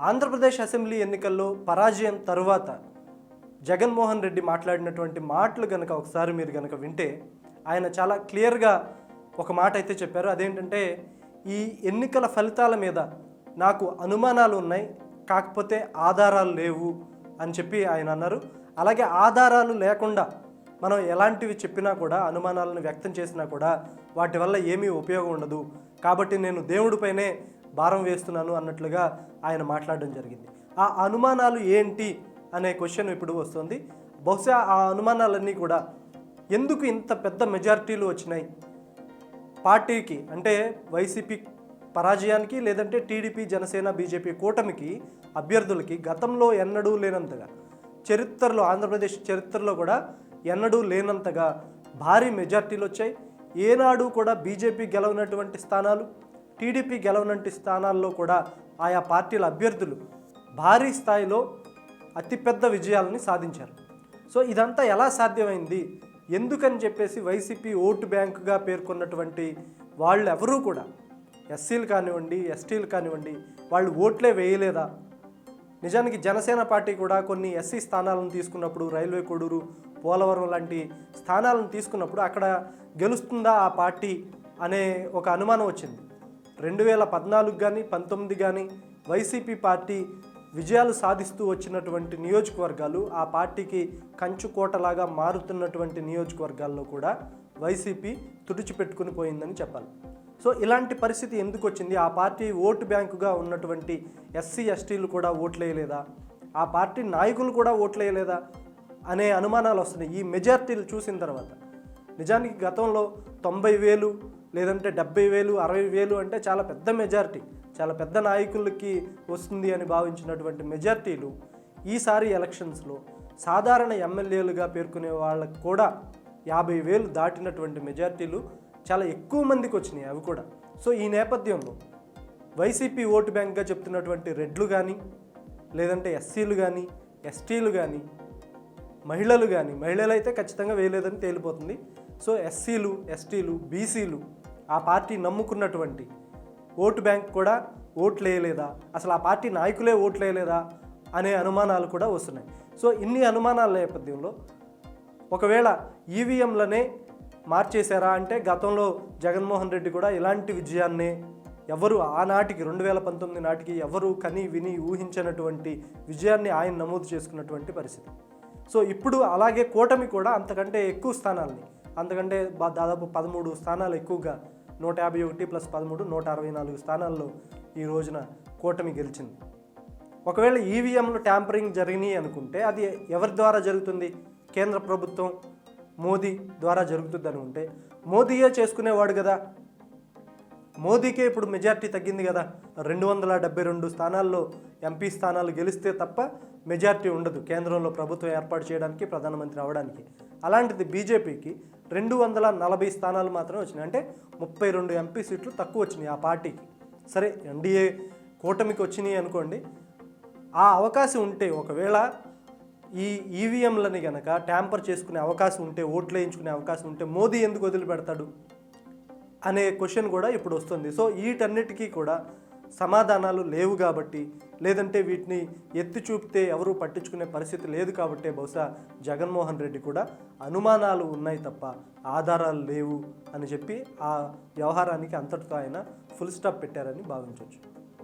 Andhra Pradesh assembly ఎన్నికల్లో పరాజయం తరువాత జగన్మోహన్ రెడ్డి మాట్లాడినటువంటి మాటలు గనక ఒకసారి మీరు గనక వింటే ఆయన చాలా క్లియర్గా ఒక మాట అయితే చెప్పారు. అదేంటంటే ఈ ఎన్నికల ఫలితాల మీద నాకు అనుమానాలు ఉన్నాయి కాకపోతే ఆధారాలు లేవు అని చెప్పి ఆయన అన్నారు. అలాగే ఆధారాలు లేకుండా మనం ఎలాంటివి చెప్పినా కూడా అనుమానాలను వ్యక్తం చేసినా కూడా వాటి వల్ల ఏమీ ఉపయోగం ఉండదు. కాబట్టి నేను దేవుడిపైనే భారం వేస్తున్నాను అన్నట్లుగా ఆయన మాట్లాడడం జరిగింది. ఆ అనుమానాలు ఏంటి అనే క్వశ్చన్ ఇప్పుడు వస్తుంది. బహుశా ఆ అనుమానాలన్నీ కూడా ఎందుకు ఇంత పెద్ద మెజారిటీలు వచ్చినాయి? పార్టీకి అంటే వైసీపీ పరాజయానికి లేదంటే టీడీపీ జనసేన బీజేపీ కూటమికి అభ్యర్థులకి గతంలో ఎన్నడూ లేనంతగా చరిత్రలో ఆంధ్రప్రదేశ్ చరిత్రలో కూడా ఎన్నడూ లేనంతగా భారీ మెజార్టీలు వచ్చాయి. ఏనాడు కూడా బీజేపీ గెలవనటువంటి స్థానాలు టీడీపీ గెలవనంటి స్థానాల్లో కూడా ఆయా పార్టీల అభ్యర్థులు భారీ స్థాయిలో అతిపెద్ద విజయాలని సాధించారు. సో ఇదంతా ఎలా సాధ్యమైంది? ఎందుకని చెప్పేసి వైసీపీ ఓటు బ్యాంకుగా పేర్కొన్నటువంటి వాళ్ళు ఎవరూ కూడా ఎస్సీలు కానివ్వండి ఎస్టీలు కానివ్వండి వాళ్ళు ఓట్లే వేయలేదా? నిజానికి జనసేన పార్టీ కూడా కొన్ని ఎస్సీ స్థానాలను తీసుకున్నప్పుడు రైల్వే కొడూరు పోలవరం లాంటి స్థానాలను తీసుకున్నప్పుడు అక్కడ గెలుస్తుందా ఆ పార్టీ అనే ఒక అనుమానం వచ్చింది. రెండు వేల పద్నాలుగు కానీ పంతొమ్మిది కానీ వైసీపీ పార్టీ విజయాలు సాధిస్తూ వచ్చినటువంటి నియోజకవర్గాలు ఆ పార్టీకి కంచుకోటలాగా మారుతున్నటువంటి నియోజకవర్గాల్లో కూడా వైసీపీ తుడిచిపెట్టుకుని పోయిందని చెప్పాలి. సో ఇలాంటి పరిస్థితి ఎందుకు వచ్చింది? ఆ పార్టీ ఓటు బ్యాంకుగా ఉన్నటువంటి ఎస్సీ ఎస్టీలు కూడా ఓట్లేయలేదా? ఆ పార్టీ నాయకులు కూడా ఓట్లేయలేదా? అనే అనుమానాలు వస్తున్నాయి. ఈ మెజార్టీలు చూసిన తర్వాత నిజానికి గతంలో తొంభై వేలు లేదంటే డెబ్బై వేలు అరవై వేలు అంటే చాలా పెద్ద మెజారిటీ చాలా పెద్ద నాయకులకి వస్తుంది అని భావించినటువంటి మెజార్టీలు ఈసారి ఎలక్షన్స్లో సాధారణ ఎమ్మెల్యేలుగా పేర్కొనే వాళ్ళకు కూడా యాభై వేలు దాటినటువంటి మెజార్టీలు చాలా ఎక్కువ మందికి వచ్చినాయి అవి కూడా. సో ఈ నేపథ్యంలో వైసీపీ ఓటు బ్యాంక్గా చెప్తున్నటువంటి రెడ్లు కానీ లేదంటే ఎస్సీలు కానీ ఎస్టీలు కానీ మహిళలు కానీ మహిళలు అయితే ఖచ్చితంగా వేయలేదని తేలిపోతుంది. సో ఎస్సీలు ఎస్టీలు బీసీలు ఆ పార్టీ నమ్ముకున్నటువంటి ఓటు బ్యాంక్ కూడా ఓట్లు వేయలేదా అసలు ఆ పార్టీ నాయకులే ఓట్లు వేయలేదా అనే అనుమానాలు కూడా వస్తున్నాయి. సో ఇన్ని అనుమానాల నేపథ్యంలో ఒకవేళ ఈవీఎంలనే మార్చేశారా అంటే గతంలో జగన్మోహన్ రెడ్డి కూడా ఇలాంటి విజయాన్నే ఎవరు ఆనాటికి రెండు వేల పంతొమ్మిది నాటికి ఎవరు కని విని ఊహించినటువంటి విజయాన్ని ఆయన నమోదు చేసుకున్నటువంటి పరిస్థితి. సో ఇప్పుడు అలాగే కూటమి కూడా అంతకంటే ఎక్కువ స్థానాల్ని అంతకంటే దాదాపు పదమూడు స్థానాలు ఎక్కువగా నూట యాభై ఒకటి ప్లస్ పదమూడు నూట అరవై నాలుగు స్థానాల్లో ఈ రోజున కూటమి గెలిచింది. ఒకవేళ ఈవీఎంలు ట్యాంపరింగ్ జరిగినాయి అనుకుంటే అది ఎవరి ద్వారా జరుగుతుంది? కేంద్ర ప్రభుత్వం మోదీ ద్వారా జరుగుతుంది అనుకుంటే మోదీయే చేసుకునేవాడు కదా. మోదీకే ఇప్పుడు మెజార్టీ తగ్గింది కదా. రెండు వందల డెబ్బై రెండు స్థానాల్లో ఎంపీ స్థానాలు గెలిస్తే తప్ప మెజార్టీ ఉండదు కేంద్రంలో ప్రభుత్వం ఏర్పాటు చేయడానికి ప్రధానమంత్రి అవడానికి. అలాంటిది బీజేపీకి రెండు వందల నలభై స్థానాలు మాత్రమే వచ్చినాయి. అంటే ముప్పై రెండు ఎంపీ సీట్లు తక్కువ వచ్చినాయి ఆ పార్టీకి. సరే ఎన్డీఏ కూటమికి వచ్చినాయి అనుకోండి. ఆ అవకాశం ఉంటే ఒకవేళ ఈ ఈవీఎంలని కనుక ట్యాంపర్ చేసుకునే అవకాశం ఉంటే ఓట్లు వేయించుకునే అవకాశం ఉంటే మోదీ ఎందుకు వదిలిపెడతాడు? అనే క్వశ్చన్ కూడా ఇప్పుడు వస్తుంది. సో వీటన్నిటికీ కూడా సమాధానాలు లేవు కాబట్టి లేదంటే వీటిని ఎత్తి చూపితే ఎవరు పట్టించుకునే పరిస్థితి లేదు కాబట్టే బహుశా జగన్మోహన్ రెడ్డి కూడా అనుమానాలు ఉన్నాయి తప్ప ఆధారాలు లేవు అని చెప్పి ఆ వ్యవహారానికి అంతటితో ఆయన ఫుల్ స్టాప్ పెట్టారని భావించవచ్చు.